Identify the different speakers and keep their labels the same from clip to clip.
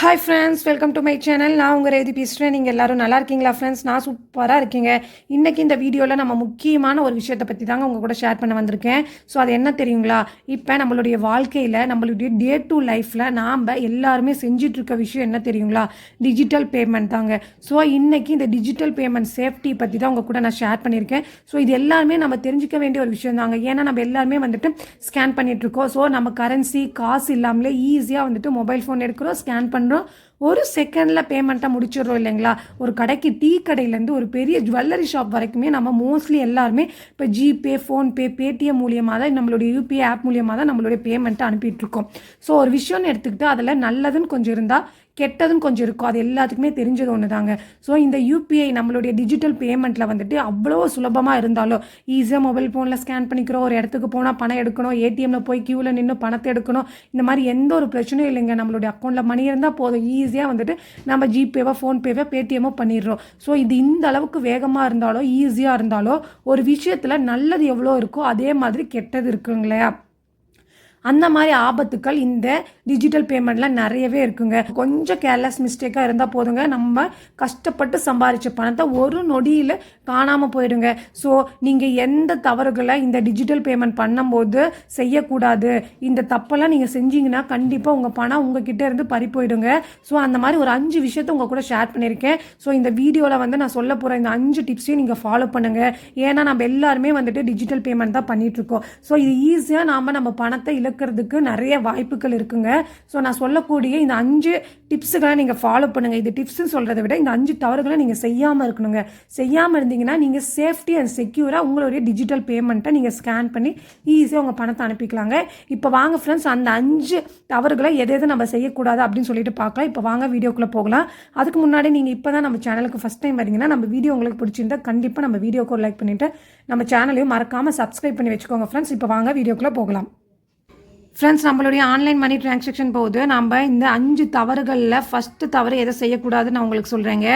Speaker 1: Hi friends welcome to my channel நான் உங்கள் ரேதி பேசுகிறேன் நீங்கள் எல்லோரும் நல்லா இருக்கீங்களா ஃப்ரெண்ட்ஸ் நான் சூப்பராக இருக்கீங்க. இன்றைக்கி இந்த வீடியோவில் நம்ம முக்கியமான ஒரு விஷயத்தை பற்றி தாங்க உங்கள் கூட ஷேர் பண்ண வந்திருக்கேன். ஸோ அது என்ன தெரியுங்களா? இப்போ நம்மளுடைய வாழ்க்கையில் நம்மளுடைய டே டு லைஃப்பில் நாம் எல்லாருமே செஞ்சிட்ருக்க விஷயம் என்ன தெரியுங்களா? டிஜிட்டல் பேமெண்ட் தாங்க. ஸோ இன்றைக்கி இந்த டிஜிட்டல் பேமெண்ட் சேஃப்டி பற்றி தான் உங்கள் கூட நான் ஷேர் பண்ணியிருக்கேன். ஸோ இது எல்லாருமே நம்ம தெரிஞ்சுக்க வேண்டிய ஒரு விஷயம் தாங்க. ஏன்னா நம்ம எல்லாருமே வந்துட்டு ஸ்கேன் பண்ணிகிட்ருக்கோம் ஸோ நம்ம கரன்சி காசு இல்லாமலே ஈஸியாக வந்துட்டு மொபைல் ஃபோன் எடுக்கிறோம் ஸ்கேன் பண்ணுறோம் ஒரு செகண்டில் பேமெண்ட்டாக முடிச்சிடுறோம் இல்லைங்களா? ஒரு கடைக்கு டீ கடையிலேருந்து ஒரு பெரிய ஜுவல்லரி ஷாப் வரைக்குமே நம்ம மோஸ்ட்லி எல்லாருமே இப்போ ஜிபே ஃபோன்பே பேடிஎம் மூலியமாக தான் நம்மளுடைய யூபிஐ ஆப் மூலியமாக தான் நம்மளுடைய பேமெண்ட்டை அனுப்பிட்டுருக்கோம் ஸோ ஒரு விஷயம்னு எடுத்துக்கிட்டு அதில் நல்லதுன்னு கொஞ்சம் இருந்தால் கெட்டதும் கொஞ்சம் இருக்கும். அது எல்லாத்துக்குமே தெரிஞ்சது ஒன்று தாங்க ஸோ இந்த யூபிஐ நம்மளுடைய டிஜிட்டல் பேமெண்ட்டில் வந்துட்டு அவ்வளோ சுலபமாக இருந்தாலும் ஈஸியாக மொபைல் ஃபோனில் ஸ்கேன் பண்ணிக்கிறோம் ஒரு இடத்துக்கு போனால் பணம் எடுக்கணும் ஏடிஎம்மில் போய் க்யூவில் நின்று பணத்தை எடுக்கணும் இந்த மாதிரி எந்த ஒரு பிரச்சனையும் இல்லைங்க. நம்மளுடைய அக்கௌண்ட்டில் மணி இருந்தால் போதும். ஈஸியாக வந்துட்டு நம்ம ஜிபேவோ ஃபோன்பேவோ பேடிஎம்மோ பண்ணிடுறோம். ஸோ இது இந்த அளவுக்கு வேகமாக இருந்தாலோ ஈஸியாக இருந்தாலோ ஒரு விஷயத்தில் நல்லது எவ்வளோ இருக்கோ அதே மாதிரி கெட்டது இருக்குங்களையா அந்த மாதிரி ஆபத்துக்கள் இந்த டிஜிட்டல் பேமெண்ட்டில் நிறையவே இருக்குங்க. கொஞ்சம் கேர்லெஸ் மிஸ்டேக்காக இருந்தால் போதுங்க. நம்ம கஷ்டப்பட்டு சம்பாதிச்ச பணத்தை ஒரு நொடியில் காணாமல் போயிடுங்க. ஸோ நீங்கள் எந்த தவறுகளை இந்த டிஜிட்டல் பேமெண்ட் பண்ணும்போது செய்யக்கூடாது. இந்த தப்பெல்லாம் நீங்கள் செஞ்சீங்கன்னா கண்டிப்பாக உங்கள் பணம் உங்ககிட்ட இருந்து பறி போயிடுங்க. ஸோ அந்த மாதிரி ஒரு அஞ்சு விஷயத்தை உங்கள் கூட ஷேர் பண்ணியிருக்கேன். ஸோ இந்த வீடியோவில் வந்து நான் சொல்ல போகிற இந்த அஞ்சு டிப்ஸையும் நீங்கள் ஃபாலோ பண்ணுங்கள் ஏன்னா நம்ம எல்லாருமே வந்துட்டு டிஜிட்டல் பேமெண்ட் தான் பண்ணிகிட்ருக்கோம் ஸோ இது ஈஸியாக நாம் நம்ம பணத்தை இல்லை இழக்கிறதுக்கு நிறைய வாய்ப்புகள் இருக்குங்க. ஸோ நான் சொல்லக்கூடிய இந்த அஞ்சு டிப்ஸுகளை நீங்கள் ஃபாலோ பண்ணுங்கள் இது டிப்ஸ்னு சொல்கிறத விட இந்த அஞ்சு தவறுகளை நீங்கள் செய்யாமல் இருக்கணுங்க. செய்யாமல் இருந்தீங்கன்னா நீங்கள் சேஃப்டி அண்ட் செக்யூராக உங்களுடைய டிஜிட்டல் பேமெண்ட்டை நீங்கள் ஸ்கேன் பண்ணி ஈஸியாக உங்கள் பணத்தை அனுப்பிக்கலாங்க. இப்போ வாங்க ஃப்ரெண்ட்ஸ் அந்த அஞ்சு தவறுகளை எதை எதை நம்ம செய்யக்கூடாது அப்படின்னு சொல்லிட்டு பார்க்கலாம். இப்போ வாங்க வீடியோக்குள்ளே போகலாம். அதுக்கு முன்னாடி நீங்கள் இப்போ தான் நம்ம சேனலுக்கு ஃபஸ்ட் டைம் வரீங்கன்னா நம்ம வீடியோ உங்களுக்கு பிடிச்சிருந்தா கண்டிப்பாக நம்ம வீடியோக்கு லைக் பண்ணிவிட்டு நம்ம சேனலையும் மறக்காமல் சப்ஸ்கிரைப் பண்ணி வச்சுக்கோங்க ஃப்ரெண்ட்ஸ் இப்போ வாங்க வீடியோக்குள்ளே போகலாம். ஃப்ரெண்ட்ஸ் நம்மளுடைய ஆன்லைன் மணி டிரான்சாக்ஷன் போது நம்ம இந்த அஞ்சு தவறுகளில் ஃபஸ்ட்டு தவறு எதை செய்யக்கூடாதுன்னு நான் உங்களுக்கு சொல்கிறேங்க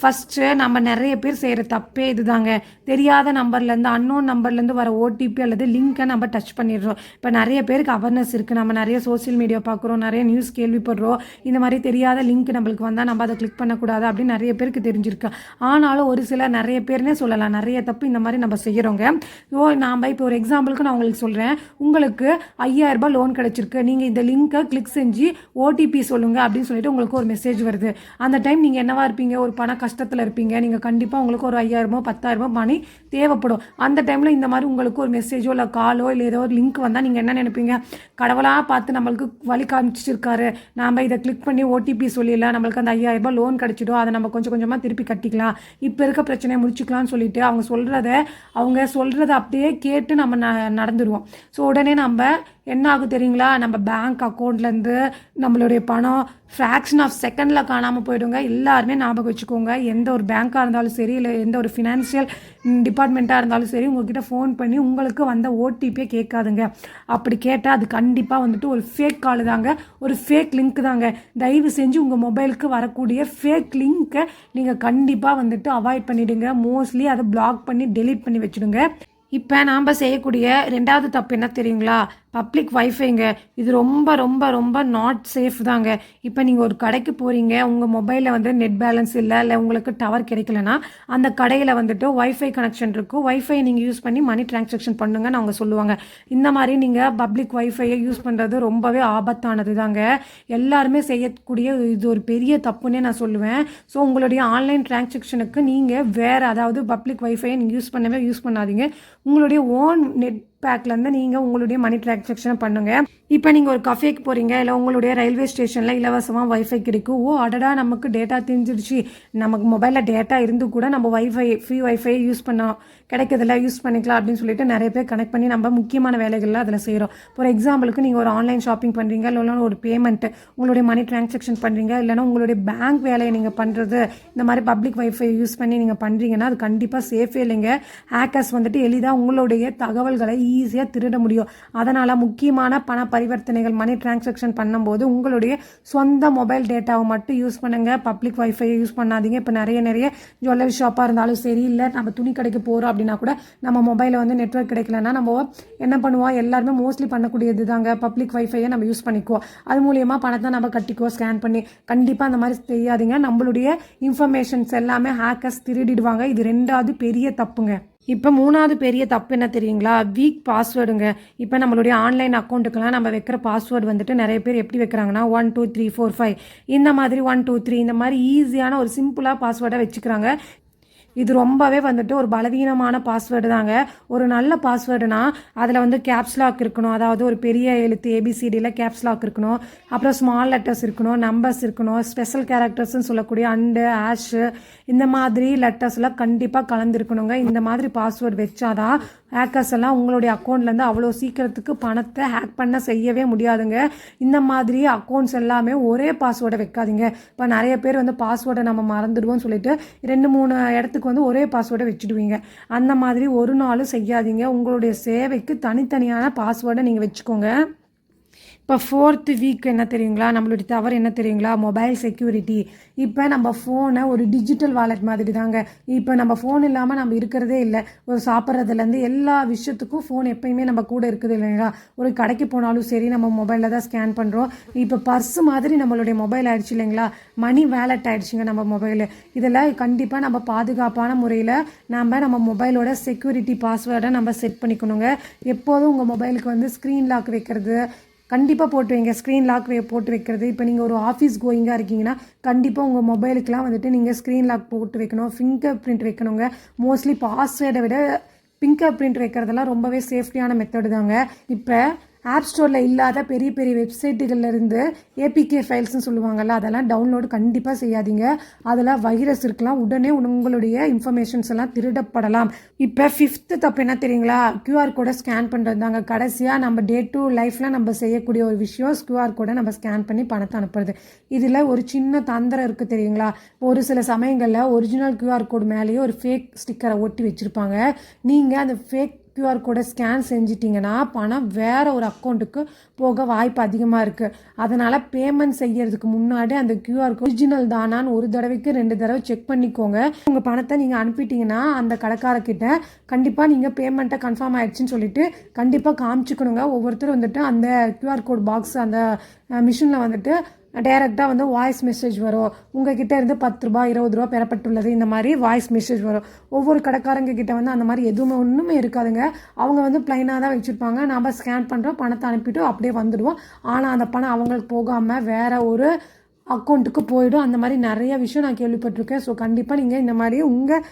Speaker 1: ஃபஸ்ட்டு நம்ம நிறைய பேர் செய்கிற தப்பே இதுதாங்க. தெரியாத நம்பர்லேருந்து அன்னோன் நம்பர்லேருந்து வர ஓடிபி அல்லது லிங்க்கை நம்ம டச் பண்ணிடுறோம். இப்போ நிறைய பேருக்கு அவேர்னஸ் இருக்குது நம்ம நிறைய சோஷியல் மீடியா பார்க்குறோம் நிறைய நியூஸ் கேள்விப்படுறோம். இந்த மாதிரி தெரியாத லிங்க் நம்மளுக்கு வந்தால் நம்ம அதை கிளிக் பண்ணக்கூடாது அப்படின்னு நிறைய பேருக்கு தெரிஞ்சிருக்கு. ஆனாலும் ஒரு சில நிறைய பேர்னே சொல்லலாம். நிறைய தப்பு இந்த மாதிரி நம்ம செய்கிறோங்க ஸோ நாம் இப்போ ஒரு எக்ஸாம்பிளுக்கு நான் உங்களுக்கு சொல்கிறேன் உங்களுக்கு ஐயாயிரம் ரூபாய் லோன் கிடச்சிருக்கு. நீங்கள் இந்த லிங்க்கை கிளிக் செஞ்சு ஓடிபி சொல்லுங்கள் அப்படின்னு சொல்லிட்டு உங்களுக்கு ஒரு மெசேஜ் வருது. அந்த டைம் நீங்கள் என்னவா இருப்பீங்க? ஒரு பண கஷ்டத்தில் இருப்பீங்க. நீங்கள் கண்டிப்பாக உங்களுக்கு ஒரு ஐயாயிரமோ பத்தாயிரமோ மணி தேவைப்படும். அந்த டைமில் இந்த மாதிரி உங்களுக்கு ஒரு மெசேஜோ இல்லை காலோ இல்லை ஏதோ ஒரு லிங்க் வந்தால் நீங்கள் என்ன நினைப்பீங்க? கடவுளாக பார்த்து நம்மளுக்கு வழி காமிச்சிருக்காரு. நாம் இதை கிளிக் பண்ணி ஓடிபி சொல்லிடலாம். நம்மளுக்கு அந்த ஐயாயிரம் ரூபாய் லோன் கிடச்சிடும். அதை நம்ம கொஞ்சம் கொஞ்சமாக திருப்பி கட்டிக்கலாம். இப்போ இருக்க பிரச்சனையை முடிச்சுக்கலாம்னு சொல்லிட்டு அவங்க சொல்கிறத அவங்க சொல்கிறத அப்படியே கேட்டு நம்ம ந நடந்துருவோம். ஸோ உடனே நம்ம என்ன ஆகும் தெரியுங்களா? நம்ம பேங்க் அக்கௌண்ட்லேருந்து நம்மளுடைய பணம் ஃப்ராக்ஷன் ஆஃப் செகண்டில் காணாமல் போயிடுங்க. எல்லாருமே ஞாபகம் வச்சுக்கோங்க. எந்த ஒரு பேங்க்காக இருந்தாலும் சரி இல்லை எந்த ஒரு ஃபினான்ஷியல் டிபார்ட்மெண்ட்டாக இருந்தாலும் சரி உங்கள்கிட்ட ஃபோன் பண்ணி உங்களுக்கு வந்த ஓடிபியே கேட்காதுங்க. அப்படி கேட்டால் அது கண்டிப்பாக வந்துட்டு ஒரு ஃபேக் கால் தாங்க. ஒரு ஃபேக் லிங்க் தாங்க. தயவு செஞ்சு உங்கள் மொபைலுக்கு வரக்கூடிய ஃபேக் லிங்க்கை நீங்கள் கண்டிப்பாக வந்துட்டு அவாய்ட் பண்ணிவிடுங்க மோஸ்ட்லி அதை பிளாக் பண்ணி டெலீட் பண்ணி வச்சுடுங்க. இப்போ நாம் செய்யக்கூடிய ரெண்டாவது தப்பு என்ன தெரியுங்களா? பப்ளிக் வைஃபைங்க இது ரொம்ப ரொம்ப ரொம்ப நாட் சேஃப் தாங்க. இப்போ நீங்கள் ஒரு கடைக்கு போகிறீங்க உங்கள் மொபைலில் வந்து நெட் பேலன்ஸ் இல்லை இல்லை உங்களுக்கு டவர் கிடைக்கலனா அந்த கடையில் வந்துட்டு ஒய்ஃபை கனெக்ஷன் இருக்கும். ஒய்ஃபை நீங்கள் யூஸ் பண்ணி மணி டிரான்சாக்ஷன் பண்ணுங்கன்னு அவங்க சொல்லுவாங்க. இந்த மாதிரி நீங்கள் பப்ளிக் ஒய்ஃபையை யூஸ் பண்ணுறது ரொம்பவே ஆபத்தானது தாங்க. எல்லாருமே செய்யக்கூடிய இது ஒரு பெரிய தப்புன்னே நான் சொல்லுவேன். ஸோ உங்களுடைய ஆன்லைன் டிரான்சாக்ஷனுக்கு நீங்கள் வேறு அதாவது பப்ளிக் ஒய்ஃபையை நீங்கள் யூஸ் பண்ணவே யூஸ் பண்ணாதீங்க. உங்களுடைய ஓன் நெட் பேக்லேருந்து நீங்கள் உங்களுடைய மணி டிரான்சாக்ஷனை பண்ணுங்கள் இப்போ நீங்கள் ஒரு கஃபேக்கு போகிறீங்க இல்லை உங்களுடைய ரயில்வே ஸ்டேஷனில் இலவசமாக வைஃபை கிடைக்கும். ஓ அடடா நமக்கு டேட்டா தெரிஞ்சிடுச்சு நமக்கு மொபைலில் டேட்டா இருந்து கூட நம்ம வைஃபை ஃப்ரீ வைஃபை யூஸ் பண்ணோம் கிடைக்கிறதில்ல யூஸ் பண்ணிக்கலாம் அப்படின்னு சொல்லிட்டு நிறைய பேர் கனெக்ட் பண்ணி நம்ம முக்கியமான வேலைகள்லாம் அதில் செய்கிறோம் ஃபார் எக்ஸாம்பிளுக்கு நீங்கள் ஒரு ஆன்லைன் ஷாப்பிங் பண்ணுறீங்க இல்லைனா ஒரு பேமெண்ட்டு உங்களுடைய மணி டிரான்சாக்ஷன் பண்ணுறீங்க இல்லைனா உங்களுடைய பேங்க் வேலையை நீங்கள் பண்ணுறது இந்த மாதிரி பப்ளிக் வைஃபை யூஸ் பண்ணி நீங்கள் பண்ணுறீங்கன்னா அது கண்டிப்பாக சேஃபே இல்லைங்க. ஹேக்கர்ஸ் வந்துட்டு எளிதாக உங்களுடைய தகவல்களை ஈஸியாக திருட முடியும். அதனால் முக்கியமான பண பரிவர்த்தனைகள் மணி டிரான்சாக்ஷன் பண்ணும்போது உங்களுடைய சொந்த மொபைல் டேட்டாவை மட்டும் யூஸ் பண்ணுங்கள் பப்ளிக் வைஃபை யூஸ் பண்ணாதீங்க. இப்போ நிறைய நிறைய ஜுவல்லரி ஷாப்பாக இருந்தாலும் சரி இல்லை நம்ம துணி கடைக்கு போகிறோம் அப்படின்னா கூட நம்ம மொபைலில் வந்து நெட்ஒர்க் கிடைக்கலன்னா நம்ம என்ன பண்ணுவோம்? எல்லாருமே மோஸ்ட்லி பண்ணக்கூடியது தாங்க பப்ளிக் வைஃபையை நம்ம யூஸ் பண்ணிக்குவோம். அது மூலியமாக பணத்தை நம்ம கட்டிக்குவோம் ஸ்கேன் பண்ணி. கண்டிப்பாக அந்த மாதிரி செய்யாதீங்க நம்மளுடைய இன்ஃபர்மேஷன்ஸ் எல்லாமே ஹேக்கர்ஸ் திருடிடுவாங்க. இது ரெண்டாவது பெரிய தப்புங்க. இப்போ மூணாவது பெரிய தப்பு என்ன தெரியுங்களா? வீக் பாஸ்வேர்டுங்க இப்போ நம்மளுடைய ஆன்லைன் அக்கௌண்ட்டுக்கெல்லாம் நம்ம வைக்கிற பாஸ்வேர்டு வந்துட்டு நிறைய பேர் எப்படி வைக்கிறாங்கன்னா one two three four five இந்த மாதிரி ஒன் டூ த்ரீ இந்த மாதிரி ஈஸியான ஒரு சிம்பிளாக பாஸ்வேர்டை வச்சுக்கிறாங்க. இது ரொம்பவே வந்துட்டு ஒரு பலவீனமான பாஸ்வேர்டு தாங்க. ஒரு நல்ல பாஸ்வேர்டுனா அதில் வந்து கேப்ஸ் லாக் இருக்கணும். அதாவது ஒரு பெரிய எழுத்து ஏபிசிடியில் கேப்ஸ் லாக் இருக்கணும். அப்புறம் ஸ்மால் லெட்டர்ஸ் இருக்கணும் நம்பர்ஸ் இருக்கணும் ஸ்பெஷல் கேரக்டர்ஸ்னு சொல்லக்கூடிய அண்டு ஆஷு இந்த மாதிரி லெட்டர்ஸ்லாம் கண்டிப்பாக கலந்துருக்கணுங்க. இந்த மாதிரி பாஸ்வேர்டு வச்சாதான் ஹேக்கர்ஸ் எல்லாம் உங்களுடைய அக்கௌண்ட்லேருந்து அவ்வளோ சீக்கிரத்துக்கு பணத்தை ஹேக் பண்ண செய்யவே முடியாதுங்க. இந்த மாதிரி அக்கௌண்ட்ஸ் எல்லாமே ஒரே பாஸ்வேர்டை வைக்காதீங்க. இப்போ நிறைய பேர் வந்து பாஸ்வேர்டை நம்ம மறந்துடுவோம்னு சொல்லிட்டு ரெண்டு மூணு இடத்துக்கு வந்து ஒரே பாஸ்வேர்டை வச்சுடுவீங்க. அந்த மாதிரி ஒரு நாளும் செய்யாதீங்க. உங்களுடைய சேவைக்கு தனித்தனியான பாஸ்வேர்டை நீங்கள் வச்சுக்கோங்க. இப்போ ஃபோர்த்து வீக் என்ன தெரியுங்களா? நம்மளுடைய தவறு என்ன தெரியுங்களா? மொபைல் செக்யூரிட்டி இப்போ நம்ம ஃபோனை ஒரு டிஜிட்டல் வாலெட் மாதிரி தாங்க இப்போ நம்ம ஃபோன் இல்லாமல் நம்ம இருக்கிறதே இல்லை. ஒரு சாப்பிட்றதுலேருந்து எல்லா விஷயத்துக்கும் ஃபோன் எப்பயுமே நம்ம கூட இருக்குது இல்லைங்களா? ஒரு கடைக்கு போனாலும் சரி நம்ம மொபைலில் தான் ஸ்கேன் பண்ணுறோம் இப்போ பர்ஸு மாதிரி நம்மளுடைய மொபைல் ஆயிடுச்சு இல்லைங்களா? மணி வேலட் ஆயிடுச்சுங்க நம்ம மொபைலு இதெல்லாம் கண்டிப்பாக நம்ம பாதுகாப்பான முறையில் நம்ம நம்ம மொபைலோட செக்யூரிட்டி பாஸ்வேர்டை நம்ம செட் பண்ணிக்கணுங்க. எப்போதும் உங்கள் மொபைலுக்கு வந்து ஸ்க்ரீன் லாக் வைக்கிறது கண்டிப்பாக போட்டு வைங்க ஸ்க்ரீன் லாக் போட்டு வைக்கிறது. இப்போ நீங்கள் ஒரு ஆஃபீஸ் கோயிங்காக இருக்கீங்கன்னா கண்டிப்பாக உங்கள் மொபைலுக்குலாம் வந்துட்டு நீங்கள் ஸ்க்ரீன் லாக் போட்டு வைக்கணும். ஃபிங்கர் பிரிண்ட் வைக்கணுங்க. மோஸ்ட்லி பாஸ்வேர்டை விட ஃபிங்கர் பிரிண்ட் வைக்கிறதெல்லாம் ரொம்பவே சேஃப்டியான மெத்தடு தாங்க. இப்போ ஆப் ஸ்டோரில் இல்லாத பெரிய பெரிய வெப்சைட்டுகள்லேருந்து ஏபிகே ஃபைல்ஸ்னு சொல்லுவாங்கள்ல அதெல்லாம் டவுன்லோடு கண்டிப்பாக செய்யாதீங்க. அதெல்லாம் வைரஸ் இருக்கலாம். உடனே உங்களுடைய இன்ஃபர்மேஷன்ஸ் எல்லாம் திருடப்படலாம். இப்போ ஃபிஃப்த்து தப்பு என்ன தெரியுங்களா? கியூஆர் கோடை ஸ்கேன் பண்ணுறது தாங்க கடைசியாக நம்ம டே டு லைஃப்பில் நம்ம செய்யக்கூடிய ஒரு விஷயம் கியூஆர் கோடை நம்ம ஸ்கேன் பண்ணி பணத்தை அனுப்புறது. இதில் ஒரு சின்ன தந்திரம் இருக்குது தெரியுங்களா? ஒரு சில சமயங்களில் ஒரிஜினல் கியூஆர் கோடு மேலேயே ஒரு ஃபேக் ஸ்டிக்கரை ஒட்டி வச்சுருப்பாங்க. நீங்கள் அந்த ஃபேக் கியூஆர் கோடை ஸ்கேன் செஞ்சிட்டிங்கன்னா பணம் வேறு ஒரு அக்கௌண்ட்டுக்கு போக வாய்ப்பு அதிகமாக இருக்குது அதனால் பேமெண்ட் செய்கிறதுக்கு முன்னாடி அந்த கியூஆர் கோட் ஒரிஜினல் தானான்னு ஒரு தடவைக்கு ரெண்டு தடவை செக் பண்ணிக்கோங்க. உங்கள் பணத்தை நீங்கள் அனுப்பிட்டீங்கன்னா அந்த கடைக்காரக்கிட்ட கண்டிப்பாக நீங்கள் பேமெண்ட்டை கன்ஃபார்ம் ஆயிடுச்சுன்னு சொல்லிட்டு கண்டிப்பாக காமிச்சிக்கணுங்க. ஒவ்வொருத்தரும் வந்துட்டு அந்த கியூஆர் கோட் பாக்ஸ் அந்த மிஷினில் வந்துட்டு டைரெக்டாக வந்து வாய்ஸ் மெசேஜ் வரும். உங்ககிட்ட இருந்து பத்து ரூபா இருபது ரூபா பெறப்பட்டுள்ளது. இந்த மாதிரி வாய்ஸ் மெசேஜ் வரும். ஒவ்வொரு கடைக்காரங்க கிட்ட வந்து அந்த மாதிரி எதுவுமே ஒன்றுமே இருக்காதுங்க. அவங்க வந்து ப்ளைனாக தான் வச்சுருப்பாங்க. நாம் ஸ்கேன் பண்ணுறோம் பணத்தை அனுப்பிட்டு அப்படியே வந்துடுவோம். ஆனால் அந்த பணம் அவங்களுக்கு போகாமல் வேறு ஒரு அக்கௌண்ட்டுக்கு போயிடும். அந்த மாதிரி நிறைய விஷயம் நான் கேள்விப்பட்டிருக்கேன். ஸோ கண்டிப்பாக நீங்கள் இந்த மாதிரி உங்கள்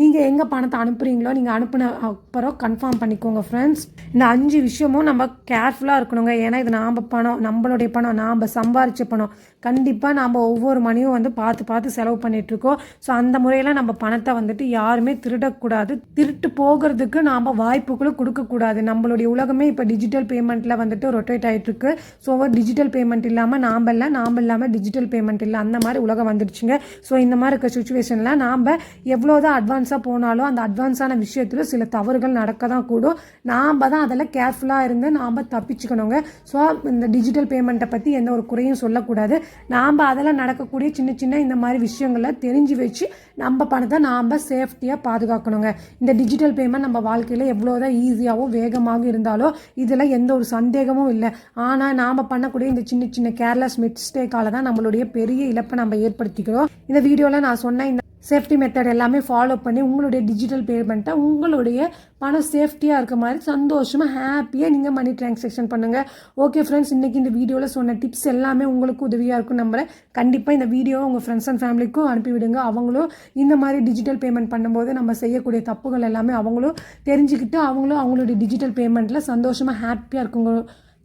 Speaker 1: நீங்கள் எங்கே பணத்தை அனுப்புகிறீங்களோ நீங்கள் அனுப்பின அப்புறம் கன்ஃபார்ம் பண்ணிக்கோங்க ஃப்ரெண்ட்ஸ் இந்த அஞ்சு விஷயமும் நம்ம கேர்ஃபுல்லாக இருக்கணுங்க. ஏன்னா இது நாம் பணம் நம்மளுடைய பணம் நாம் சம்பாரிச்ச பணம். கண்டிப்பாக நாம் ஒவ்வொரு மணியும் வந்து பார்த்து பார்த்து செலவு பண்ணிகிட்ருக்கோம் ஸோ அந்த முறையில் நம்ம பணத்தை வந்துட்டு யாருமே திருடக்கூடாது. திருட்டு போகிறதுக்கு நாம் வாய்ப்புகளும் கொடுக்கக்கூடாது. நம்மளுடைய உலகமே இப்போ டிஜிட்டல் பேமெண்ட்டில் வந்துட்டு ரொட்டேட் ஆகிட்டுருக்கு ஸோ டிஜிட்டல் பேமெண்ட் இல்லாமல் நாம் இல்லை நாம் இல்லாமல் டிஜிட்டல் பேமெண்ட் இல்லை. அந்த மாதிரி உலகம் வந்துடுச்சுங்க. ஸோ இந்த மாதிரி இருக்க சுச்சுவேஷனில் நாம் எவ்வளோ தான் அட்வான்ஸ் அட்வான்ஸாக போனாலும் அந்த அட்வான்ஸான விஷயத்தில் சில தவறுகள் நடக்க தான் கூடும். நாம் தான் அதில் கேர்ஃபுல்லாக இருந்து நாம் தப்பிச்சுக்கணுங்க. ஸோ இந்த டிஜிட்டல் பேமெண்ட்டை பற்றி எந்த ஒரு குறையும் சொல்லக்கூடாது. நாம் அதெல்லாம் நடக்கக்கூடிய சின்ன சின்ன இந்த மாதிரி விஷயங்களை தெரிஞ்சு வச்சு நம்ம பணத்தை நாம் சேஃப்டியாக பாதுகாக்கணுங்க. இந்த டிஜிட்டல் பேமெண்ட் நம்ம வாழ்க்கையில் எவ்வளோதான் ஈஸியாகவும் வேகமாக இருந்தாலும் இதில் எந்த ஒரு சந்தேகமும் இல்லை. ஆனால் நாம் பண்ணக்கூடிய இந்த சின்ன சின்ன கேர்லெஸ் மிஸ்டேக்கால தான் நம்மளுடைய பெரிய இழப்பை நம்ம ஏற்படுத்திக்கிறோம். இந்த வீடியோவில் நான் சொன்ன இந்த சேஃப்டி மெத்தட் எல்லாமே ஃபாலோ பண்ணி உங்களுடைய டிஜிட்டல் பேமெண்ட்டை உங்களுடைய பணம் சேஃப்டியாக இருக்க மாதிரி சந்தோஷமாக ஹாப்பியாக நீங்கள் மணி டிரான்சாக்ஷன் பண்ணுங்கள் ஓகே ஃப்ரெண்ட்ஸ் இன்றைக்கி இந்த வீடியோவில் சொன்ன டிப்ஸ் எல்லாமே உங்களுக்கு உதவியாக இருக்கும் நம்புகிறேன் கண்டிப்பாக இந்த வீடியோவை உங்கள் ஃப்ரெண்ட்ஸ் அண்ட் ஃபேமிலிக்கும் அனுப்பிவிடுங்க அவங்களும் இந்த மாதிரி டிஜிட்டல் பேமெண்ட் பண்ணும்போது நம்ம செய்யக்கூடிய தப்புகள் எல்லாமே அவங்களும் தெரிஞ்சுக்கிட்டு அவங்களும் அவங்களுடைய டிஜிட்டல் பேமெண்ட்டில் சந்தோஷமாக ஹாப்பியாக இருக்குங்க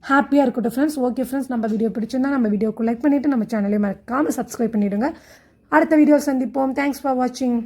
Speaker 1: ஹாப்பியாக இருக்கட்டும் ஃப்ரெண்ட்ஸ் ஓகே ஃப்ரெண்ட்ஸ் நம்ம வீடியோ பிடிச்சிருந்தா நம்ம வீடியோக்கு லைக் பண்ணிவிட்டு நம்ம சேனலையும் மறக்காமல் சப்ஸ்கிரைப் பண்ணிவிடுங்க அடுத்த வீடியோ சந்திப்போம். தேங்க்ஸ் ஃபார் வாட்சிங்